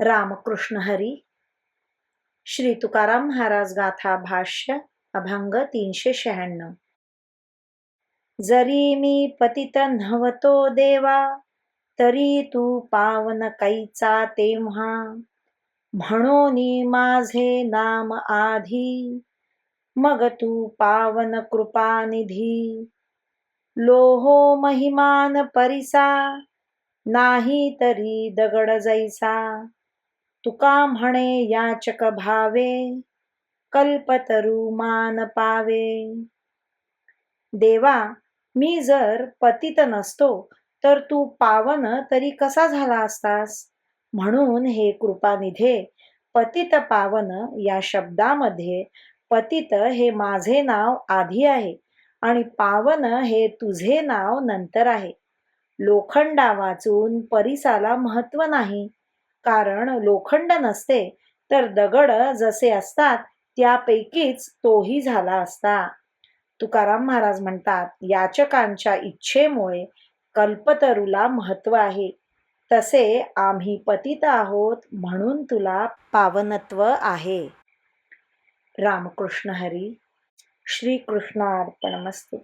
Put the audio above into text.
रामकृष्ण हरी। श्री तुकाराम महाराज गाथा भाष्य अभंग तीनशे शहाण्णव। जरी मी पतित नव्हतो देवा तरी तू पावन कैचा तेव्हा। म्हणून माझे नाम आधी मग तू पावन कृपानिधी लोहो महिमान परिसा नाही तरी दगड जैसा। तुका म्हणे याचक भावे कल्पतरू मान पावे. देवा मी जर पतित नसतो तर तू पावन तरी कसा झाला असतास? म्हणून हे कृपानिधे पतित पावन या शब्दामध्ये पतित हे माझे नाव आधी आहे आणि पावन हे तुझे नाव नंतर आहे. लोखंडा वाचून परिसाला महत्त्व नाही. कारण लोखंड नसते तर दगड जसे असतात त्यापैकीच तोही झाला असता. तुकाराम महाराज म्हणतात याचकांच्या इच्छेमुळे कल्पतरूला महत्त्व आहे. तसे आम्ही पतित आहोत म्हणून तुला पावनत्व आहे. रामकृष्ण हरी. श्रीकृष्णार्पणमस्तू.